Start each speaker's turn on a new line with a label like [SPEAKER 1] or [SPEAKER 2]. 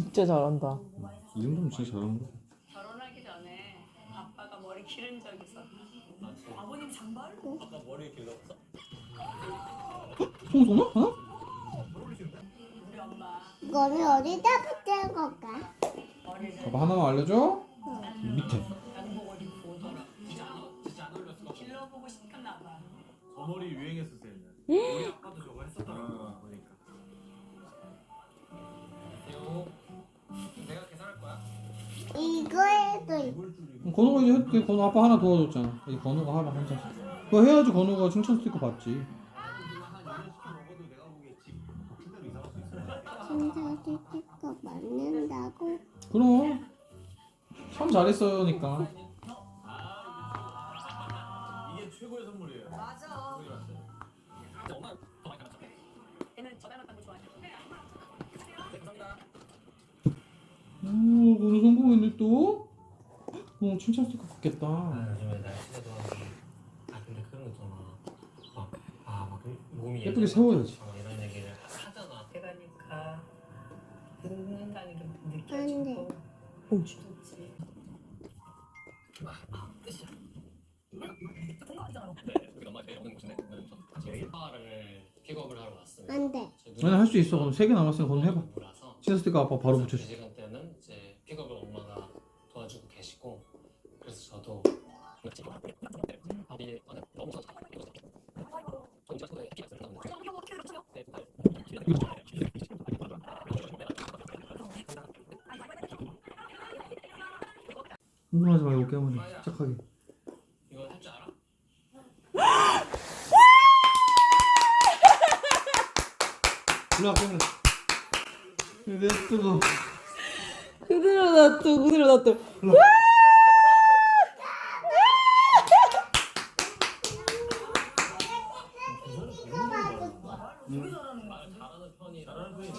[SPEAKER 1] 진짜 잘한다.
[SPEAKER 2] 이 정도면 진짜 잘하는 거.
[SPEAKER 3] 결혼하기 전에 아빠가 머리 기른 적 있었다. 아버님 장발?
[SPEAKER 2] 송송아? 하나?
[SPEAKER 3] 우리 엄마
[SPEAKER 4] 이거는 어디다 붙이는 걸까?
[SPEAKER 3] 머리를
[SPEAKER 2] 봐봐 하나만 알려줘. 밑에.
[SPEAKER 3] 양복 옷 입고 오더라. 길러보고 싶었나 봐.
[SPEAKER 5] 저 머리 유행했었어요 옛날에 우리 아빠도 저거 했었더라고 보니까
[SPEAKER 4] 이거에도 있-
[SPEAKER 2] 건우가 이제 했대. 건우 아빠 하나 도와줬잖아. 이 건우가 하나 혼자. 그거 해야지 건우가 칭찬 스티커 받지.
[SPEAKER 4] 신사지 찍고 맞는다고?
[SPEAKER 2] 그럼. 참 잘했어요니까. 또. 어 칭찬 스티커 받겠다.
[SPEAKER 6] 아, 요즘에 날씨가 더워서 아 근데 그런 거 있잖아 막아막 몸이
[SPEAKER 2] 예쁘게 세워야지.
[SPEAKER 6] 어, 이런 얘기를 하잖아 해가니까 듣는다는 게. 느껴지고
[SPEAKER 1] 오.
[SPEAKER 6] 좋지 를 픽업을 하러 왔어요.
[SPEAKER 4] 안 돼.
[SPEAKER 2] 아니 할수 있어. 그럼 세개 남았으니까 건우 해봐.
[SPEAKER 6] 라서
[SPEAKER 2] 칭찬 스티커 아빠 바로
[SPEAKER 6] 그
[SPEAKER 2] 붙여줘.
[SPEAKER 6] 시간
[SPEAKER 2] 흥분하지 말고 돼. 착하게.
[SPEAKER 6] 이거 할 줄 알아?
[SPEAKER 2] 일로 와 깨면 돼. 내 뜨거.
[SPEAKER 1] 그대로 놔둬, 그대로 놔둬.
[SPEAKER 6] 소리 잘하는 거 같은데? 편이 잘하는 편이